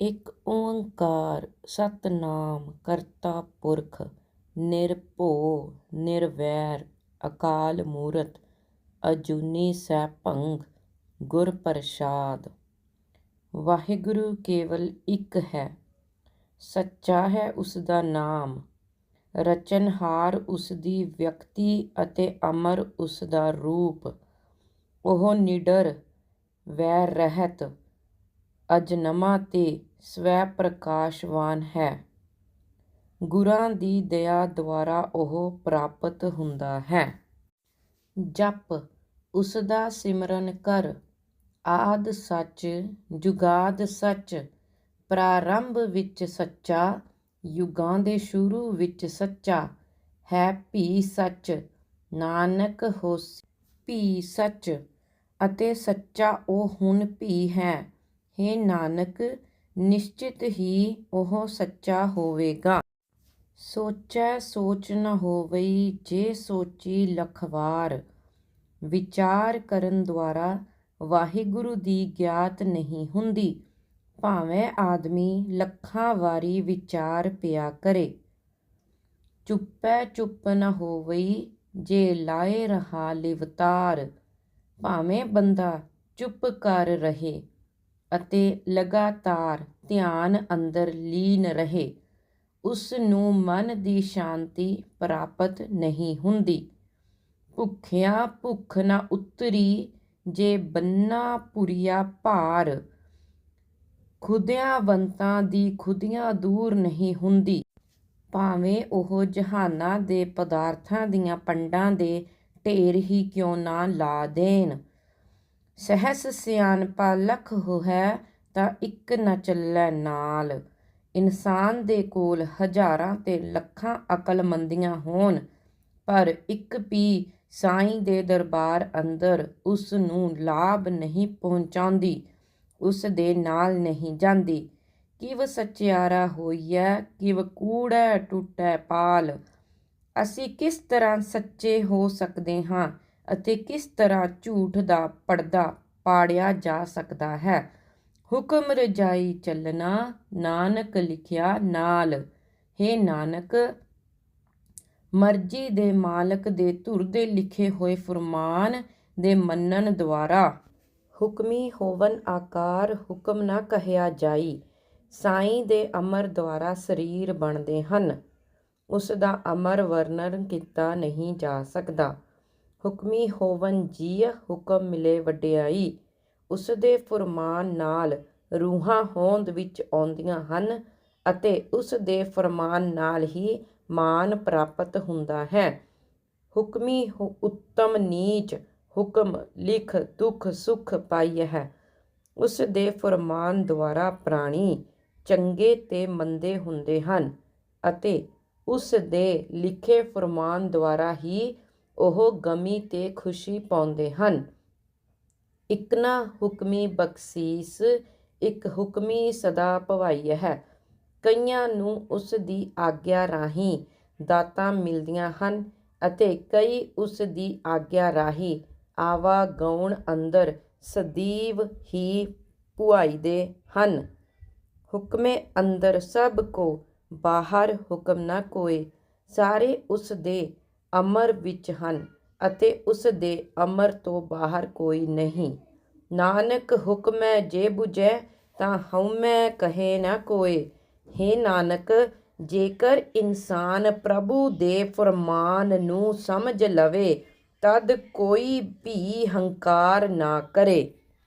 ਇੱਕ ਓੰਕਾਰ ਸਤਿਨਾਮ ਕਰਤਾ ਪੁਰਖ, ਨਿਰਭਉ, ਨਿਰਵੈਰ, ਅਕਾਲ ਮੂਰਤ, ਅਜੂਨੀ ਸੈਭੰ ਗੁਰ ਪ੍ਰਸਾਦਿ। ਵਾਹਿਗੁਰੂ ਕੇਵਲ ਇੱਕ ਹੈ, ਸੱਚਾ ਹੈ ਉਸ ਦਾ ਨਾਮ, ਰਚਨਹਾਰ ਉਸ ਦੀ ਵਿਅਕਤੀ ਅਤੇ ਅਮਰ ਉਸ ਦਾ ਰੂਪ। ਉਹ ਨਿਡਰ, ਵੈਰ ਰਹਿਤ ਅਜਨਮਾ ਤੇ ਸਵੈ ਪ੍ਰਕਾਸ਼ਵਾਨ ਹੈ। ਗੁਰਾਂ ਦੀ ਦਇਆ ਦੁਆਰਾ ਉਹ ਪ੍ਰਾਪਤ ਹੁੰਦਾ ਹੈ। ਜਪ ਉਸ ਦਾ ਸਿਮਰਨ ਕਰ, ਆਦਿ ਸੱਚ, ਜੁਗਾਦ ਸੱਚ, ਪ੍ਰਾਰੰਭ ਵਿੱਚ ਸੱਚਾ, ਯੁਗਾਂ ਦੇ ਸ਼ੁਰੂ ਵਿੱਚ ਸੱਚਾ, ਹੈ ਭੀ ਸੱਚ, ਨਾਨਕ ਹੋਸੀ ਭੀ ਸੱਚ, ਅਤੇ ਸੱਚਾ ਉਹ ਹੁਣ ਭੀ ਹੈ। ਹੇ ਨਾਨਕ, ਨਿਸ਼ਚਿਤ ਹੀ ਉਹ ਸੱਚਾ ਹੋਵੇਗਾ। ਸੋਚੈ ਸੋਚ ਨ ਹੋਵਈ, ਜੇ ਸੋਚੀ ਲਖਵਾਰ। ਵਿਚਾਰ ਕਰਨ ਦੁਆਰਾ ਵਾਹਿਗੁਰੂ ਦੀ ਗਿਆਤ ਨਹੀਂ ਹੁੰਦੀ। ਭਾਵੇਂ ਆਦਮੀ ਲੱਖਾਂ ਵਾਰੀ ਵਿਚਾਰ ਪਿਆ ਕਰੇ। ਚੁੱਪੈ ਚੁੱਪ ਨ ਹੋਵਈ, ਜੇ ਲਾਏ ਰਹਾ ਲਿਵਤਾਰ। ਭਾਵੇਂ ਬੰਦਾ ਚੁੱਪ ਕਰ ਰਹੇ। ਅਤੇ ਲਗਾਤਾਰ ਧਿਆਨ ਅੰਦਰ ਲੀਨ ਰਹੇ। ਉਸ ਨੂੰ ਮਨ ਦੀ ਸ਼ਾਂਤੀ ਪ੍ਰਾਪਤ ਨਹੀਂ ਹੁੰਦੀ। ਭੁੱਖਿਆ ਭੁੱਖ ਨਾ ਉਤਰੀ, ਜੇ ਬੰਨਾ ਪੁਰੀਆ ਭਾਰ। ਖੁਦਿਆਵੰਤਾਂ ਦੀ ਖੁਦੀਆਂ ਦੂਰ ਨਹੀਂ ਹੁੰਦੀ। ਭਾਵੇਂ ਉਹ ਜਹਾਨਾਂ ਦੇ ਪਦਾਰਥਾਂ ਦੀਆਂ ਪੰਡਾਂ ਦੇ ਢੇਰ ਹੀ ਕਿਉਂ ਨਾ ਲਾ ਦੇਣ। ਸਹਿਸ ਸਿਆਣਪਾ ਲੱਖ ਹੋਇ ਤਾਂ ਇੱਕ ਨਾ ਚੱਲੈ ਨਾਲ। ਇਨਸਾਨ ਦੇ ਕੋਲ ਹਜ਼ਾਰਾਂ ਤੇ ਲੱਖਾਂ ਅਕਲਮੰਦੀਆਂ ਹੋਣ, ਪਰ ਇੱਕ ਪੀ ਸਾਈਂ ਦੇ ਦਰਬਾਰ ਅੰਦਰ ਉਸ ਨੂੰ ਲਾਭ ਨਹੀਂ ਪਹੁੰਚਾਉਂਦੀ, ਉਸ ਦੇ ਨਾਲ ਨਹੀਂ ਜਾਂਦੀ। ਕਿਵ ਸਚਿਆਰਾ ਹੋਈਐ, ਕਿਵ ਕੂੜੈ ਟੁੱਟੈ ਪਾਲ। ਅਸੀਂ ਕਿਸ ਤਰ੍ਹਾਂ ਸੱਚੇ ਹੋ ਸਕਦੇ ਹਾਂ? ਅਤੇ ਕਿਸ ਤਰ੍ਹਾਂ ਝੂਠ ਦਾ ਪਰਦਾ ਪਾੜਿਆ ਜਾ ਸਕਦਾ ਹੈ? ਹੁਕਮ ਰਜਾਈ ਚੱਲਣਾ, ਨਾਨਕ ਲਿਖਿਆ ਨਾਲ। ਹੈ ਨਾਨਕ, ਮਰਜ਼ੀ ਦੇ ਮਾਲਕ ਦੇ ਧੁਰ ਦੇ ਲਿਖੇ ਹੋਏ ਫਰਮਾਨ ਦੇ ਮੰਨਣ ਦੁਆਰਾ। ਹੁਕਮੀ ਹੋਵਨ ਆਕਾਰ ਹੁਕਮ ਨਾ ਕਹਿਆ ਜਾਈ। ਸਾਈਂ ਦੇ ਅਮਰ ਦੁਆਰਾ ਸਰੀਰ ਬਣਦੇ ਹਨ। ਉਸ ਦਾ ਅਮਰ ਵਰਣਨ ਕੀਤਾ ਨਹੀਂ ਜਾ ਸਕਦਾ। ਹੁਕਮੀ ਹੋਵਨ ਜੀਅ ਹੁਕਮ ਮਿਲੇ ਵਡਿਆਈ। ਉਸ ਦੇ ਫਰਮਾਨ ਨਾਲ ਰੂਹਾਂ ਹੋਂਦ ਵਿੱਚ ਆਉਂਦੀਆਂ ਹਨ ਅਤੇ ਉਸ ਦੇ ਫਰਮਾਨ ਨਾਲ ਹੀ ਮਾਨ ਪ੍ਰਾਪਤ ਹੁੰਦਾ ਹੈ। ਹੁਕਮੀ ਉੱਤਮ ਨੀਚ ਹੁਕਮ ਲਿਖ ਦੁਖ ਸੁਖ ਪਾਈ ਹੈ। ਉਸ ਦੇ ਫਰਮਾਨ ਦੁਆਰਾ ਪ੍ਰਾਣੀ ਚੰਗੇ ਤੇ ਮੰਦੇ ਹੁੰਦੇ ਹਨ ਅਤੇ ਉਸ ਦੇ ਲਿਖੇ ਫਰਮਾਨ ਦੁਆਰਾ ਹੀ ਉਹ ਗਮੀ ਤੇ ਖੁਸ਼ੀ ਪਾਉਂਦੇ ਹਨ। ਇਕ ਨਾ ਹੁਕਮੀ ਬਖਸ਼ੀਸ, ਇੱਕ ਹੁਕਮੀ ਸਦਾ ਭਵਾਈ ਹੈ। ਕਈਆਂ ਨੂੰ ਉਸ ਦੀ ਆਗਿਆ ਰਾਹੀਂ ਦਾਤਾਂ ਮਿਲਦੀਆਂ ਹਨ ਅਤੇ ਕਈ ਉਸ ਦੀ ਆਗਿਆ ਰਾਹੀਂ ਆਵਾ ਗਉਣ ਅੰਦਰ ਸਦੀਵ ਹੀ ਪੁਆਈਦੇ ਹਨ। ਹੁਕਮੇ ਅੰਦਰ ਸਭ ਕੋ ਬਾਹਰ ਹੁਕਮ ਨਾ ਕੋਏ, ਸਾਰੇ ਉਸ ਦੇ ਅਮਰ ਵਿੱਚ ਹਨ ਅਤੇ ਉਸ ਦੇ ਅਮਰ ਤੋਂ ਬਾਹਰ ਕੋਈ ਨਹੀਂ। ਨਾਨਕ ਹੁਕਮੈ ਜੇ 부ਜੈ ਤਾਂ ਹਉਮੈ ਕਹੇ ਨਾ ਕੋਏ। ਹੈ ਨਾਨਕ, ਜੇਕਰ ਇਨਸਾਨ ਪ੍ਰਭੂ ਦੇ ਫਰਮਾਨ ਨੂੰ ਸਮਝ ਲਵੇ, ਤਦ ਕੋਈ ਵੀ ਹੰਕਾਰ ਨਾ ਕਰੇ।